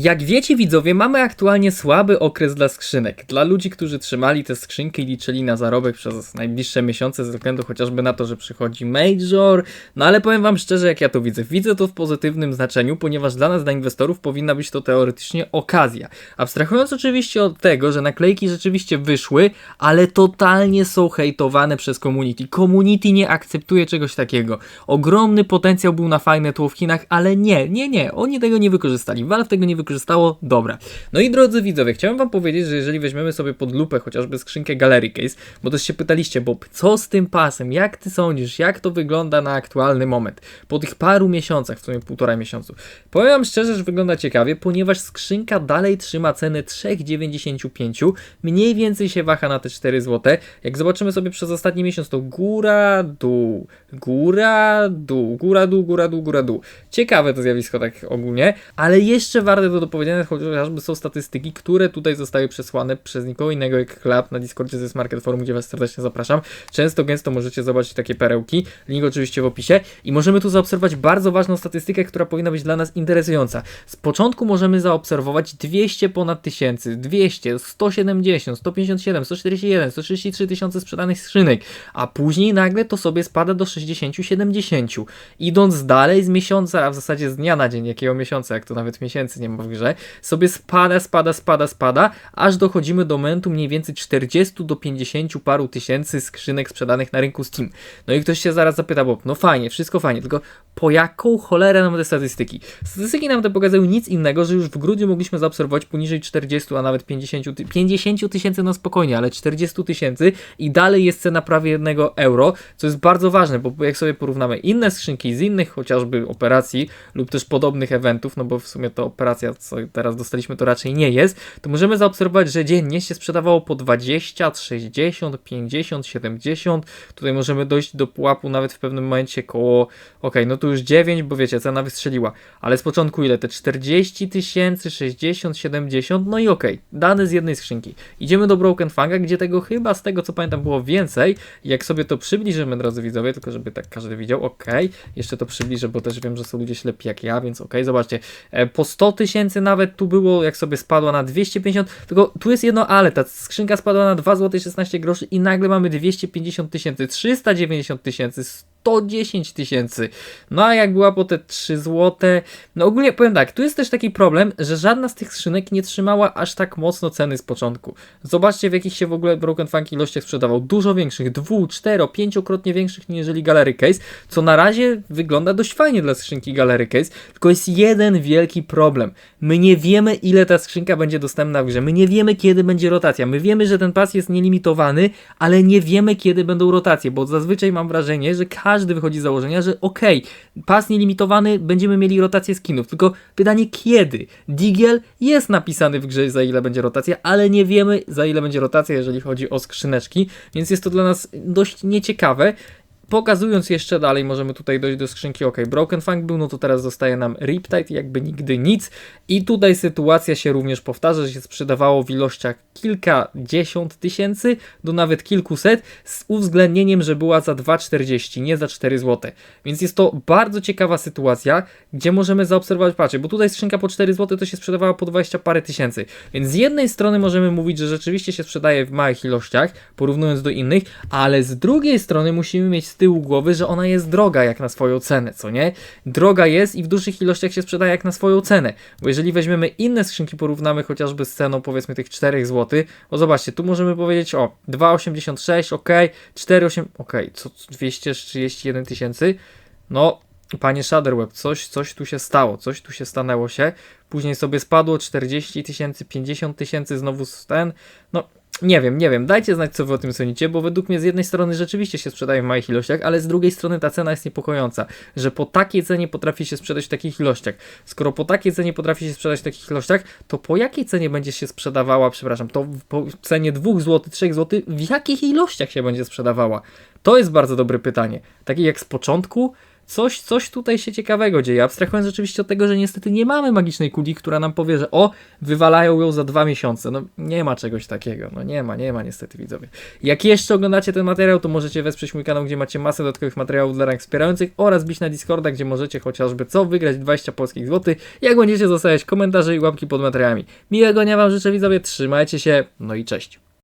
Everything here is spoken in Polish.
Jak wiecie widzowie, mamy aktualnie słaby okres dla skrzynek. Dla ludzi, którzy trzymali te skrzynki i liczyli na zarobek przez najbliższe miesiące ze względu chociażby na to, że przychodzi Major. No ale powiem wam szczerze, jak ja to widzę. Widzę to w pozytywnym znaczeniu, ponieważ dla nas, dla inwestorów powinna być to teoretycznie okazja. Abstrahując oczywiście od tego, że naklejki rzeczywiście wyszły, ale totalnie są hejtowane przez community. Community nie akceptuje czegoś takiego. Ogromny potencjał był na fajne tło w Chinach, ale nie, nie, nie. Oni tego nie wykorzystali. Valve tego nie wykorzystało. Dobra. No i drodzy widzowie, chciałem wam powiedzieć, że jeżeli weźmiemy sobie pod lupę chociażby skrzynkę Gallery Case, bo też się pytaliście, Bob, co z tym pasem? Jak ty sądzisz? Jak to wygląda na aktualny moment? Po tych paru miesiącach, w sumie półtora miesiącu. Powiem wam szczerze, że wygląda ciekawie, ponieważ skrzynka dalej trzyma cenę 3,95. Mniej więcej się waha na te 4 zł. Jak zobaczymy sobie przez ostatni miesiąc, to góra, dół, góra, dół, góra, dół, góra, dół, góra, dół. Ciekawe to zjawisko tak ogólnie, ale jeszcze warte do dopowiedzenia chociażby są statystyki, które tutaj zostały przesłane przez nikogo innego jak Club na Discordzie z Market Forum, gdzie Was serdecznie zapraszam. Często, gęsto możecie zobaczyć takie perełki. Link oczywiście w opisie. I możemy tu zaobserwować bardzo ważną statystykę, która powinna być dla nas interesująca. Z początku możemy zaobserwować 200 ponad tysięcy, 200, 170, 157, 141, 133 tysiące sprzedanych skrzynek, a później nagle to sobie spada do 60-70. Idąc dalej z miesiąca, a w zasadzie z dnia na dzień, jakiego miesiąca, jak to nawet miesięcy nie ma w grze, sobie spada, spada, spada, spada, aż dochodzimy do momentu mniej więcej 40 do 50 paru tysięcy skrzynek sprzedanych na rynku Steam. No i ktoś się zaraz zapyta, bo no fajnie, wszystko fajnie, tylko po jaką cholerę nam te statystyki? Statystyki nam te pokazują nic innego, że już w grudniu mogliśmy zaobserwować poniżej 40, a nawet 50 ty- 50 tysięcy, no spokojnie, ale 40 tysięcy i dalej jest cena prawie 1 euro, co jest bardzo ważne, bo jak sobie porównamy inne skrzynki z innych chociażby operacji lub też podobnych eventów, no bo w sumie to operacja, co teraz dostaliśmy, to raczej nie jest, to możemy zaobserwować, że dziennie się sprzedawało po 20, 60, 50, 70. Tutaj możemy dojść do pułapu nawet w pewnym momencie koło, ok, no tu już 9, bo wiecie, cena wystrzeliła, ale z początku ile? Te 40 tysięcy, 60, 70, no i ok, dane z jednej skrzynki. Idziemy do Broken Fanga, gdzie tego chyba z tego co pamiętam było więcej. Jak sobie to przybliżymy, drodzy widzowie, tylko żeby tak każdy widział, ok, jeszcze to przybliżę, bo też wiem, że są ludzie ślepi jak ja, więc ok, zobaczcie, e, po 100 tysięcy nawet tu było, jak sobie spadła na 250, tylko tu jest jedno ale, ta skrzynka spadła na 2 zł 16 groszy i nagle mamy 250 tysięcy, 390 tysięcy, 110 tysięcy. No a jak była po te 3 zł, no ogólnie powiem tak, tu jest też taki problem, że żadna z tych skrzynek nie trzymała aż tak mocno ceny z początku. Zobaczcie w jakich się w ogóle Broken Funk ilościach sprzedawał. Dużo większych, dwu, cztero, pięciokrotnie większych niż Gallery Case, co na razie wygląda dość fajnie dla skrzynki Gallery Case, tylko jest jeden wielki problem. My nie wiemy ile ta skrzynka będzie dostępna w grze, my nie wiemy kiedy będzie rotacja, my wiemy, że ten pas jest nielimitowany, ale nie wiemy kiedy będą rotacje, bo zazwyczaj mam wrażenie, że każdy wychodzi z założenia, że okej, pas nielimitowany, będziemy mieli rotację skinów, tylko pytanie kiedy? Digiel jest napisany w grze za ile będzie rotacja, ale nie wiemy za ile będzie rotacja, jeżeli chodzi o skrzyneczki, więc jest to dla nas dość nieciekawe. Pokazując jeszcze dalej, możemy tutaj dojść do skrzynki OK, Broken Funk był, no to teraz zostaje nam Riptide, jakby nigdy nic. I tutaj sytuacja się również powtarza, że się sprzedawało w ilościach kilkadziesiąt tysięcy do nawet kilkuset, z uwzględnieniem, że była za 2,40, nie za 4 zł. Więc jest to bardzo ciekawa sytuacja, gdzie możemy zaobserwować, patrzcie, bo tutaj skrzynka po 4 zł to się sprzedawała po 20 parę tysięcy. Więc z jednej strony możemy mówić, że rzeczywiście się sprzedaje w małych ilościach, porównując do innych, ale z drugiej strony musimy mieć z tyłu głowy, że ona jest droga jak na swoją cenę, co nie? Droga jest i w dużych ilościach się sprzedaje jak na swoją cenę. Bo jeżeli weźmiemy inne skrzynki, porównamy chociażby z ceną powiedzmy tych 4 zł, bo zobaczcie, tu możemy powiedzieć o 2,86, ok, 4,8, ok, co 231 tysięcy, no Panie Shaderweb, coś, coś tu się stało, coś tu się stanęło się. Później sobie spadło 40 tysięcy, 50 tysięcy, znowu ten. No, nie wiem, nie wiem. Dajcie znać, co wy o tym sądzicie, bo według mnie z jednej strony rzeczywiście się sprzedaje w małych ilościach, ale z drugiej strony ta cena jest niepokojąca, że po takiej cenie potrafi się sprzedać w takich ilościach. Skoro po takiej cenie potrafi się sprzedać w takich ilościach, to po jakiej cenie będzie się sprzedawała, przepraszam, to po cenie 2 zł, 3 zł, w jakich ilościach się będzie sprzedawała? To jest bardzo dobre pytanie. Takie jak z początku, coś, coś tutaj się ciekawego dzieje. Abstrahując oczywiście od tego, że niestety nie mamy magicznej kuli, która nam powie, że o, wywalają ją za dwa miesiące. No nie ma czegoś takiego. No nie ma, nie ma niestety widzowie. Jak jeszcze oglądacie ten materiał, to możecie wesprzeć mój kanał, gdzie macie masę dodatkowych materiałów dla rank wspierających oraz bić na Discorda, gdzie możecie chociażby co wygrać 20 polskich złotych, jak będziecie zostawiać komentarze i łapki pod materiałami. Miłego dnia wam życzę widzowie, trzymajcie się, no i cześć.